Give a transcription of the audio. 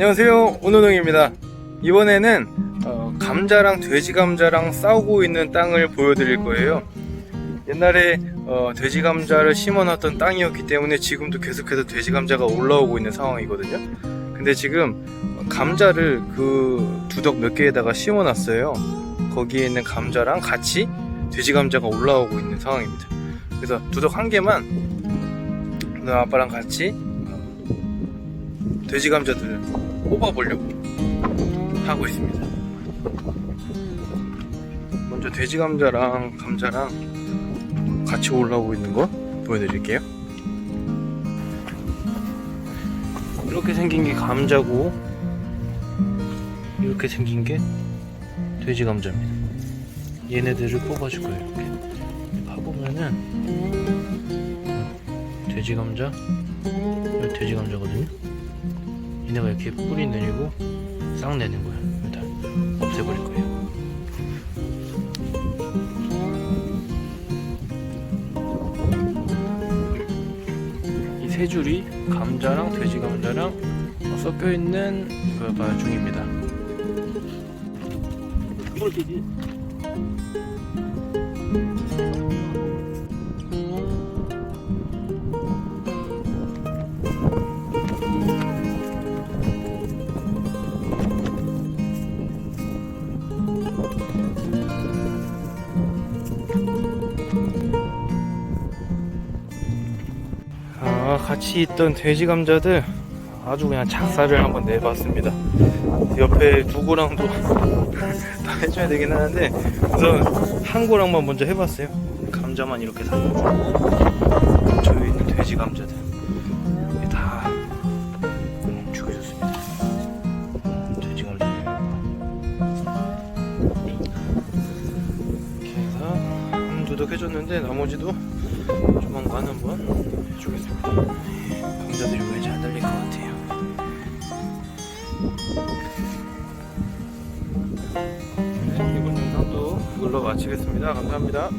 안녕하세요. 오노동입니다. 이번에는 어, 감자랑 돼지 감자랑 싸우고 있는 땅을 보여드릴 거예요. 옛날에 어, 돼지 감자를 심어놨던 땅이었기 때문에 지금도 계속해서 돼지 감자가 올라오고 있는 상황이거든요. 근데 지금 감자를 그 두덕 몇 개에다가 심어놨어요. 거기에 있는 감자랑 같이 돼지 감자가 올라오고 있는 상황입니다. 그래서 두덕 한 개만 오늘 아빠랑 같이 어, 돼지 감자들을 뽑아보려고 하고 있습니다. 먼저 돼지 감자랑 감자랑 같이 올라오고 있는 거 보여드릴게요. 이렇게 생긴 게 감자고 이렇게 생긴 게 돼지 감자입니다. 얘네들을 뽑아줄 거예요. 이렇게 파보면은 돼지 감자, 돼지 감자거든요. 얘네가 이렇게 뿌리 내리고 싹 내는 거예요. 일단 없애버릴 거예요. 이 세 줄이 감자랑 돼지 감자랑 섞여 있는 그 마중입니다. 아, 같이 있던 돼지 감자들 아주 그냥 작살을 한번 내봤습니다. 옆에 두 고랑도 다 해줘야 되긴 하는데 우선 한 고랑만 먼저 해봤어요. 감자만 이렇게 살려주고 저기 있는 돼지 감자들 다 음, 죽여줬습니다. 음, 돼지 감자 이렇게 해서 한 두둑 해줬는데 나머지도 조만간 한번 해주겠습니다. 감자들이 왜잘 달릴 것 같아요. 네, 이번 영상도 이걸로 마치겠습니다. 감사합니다.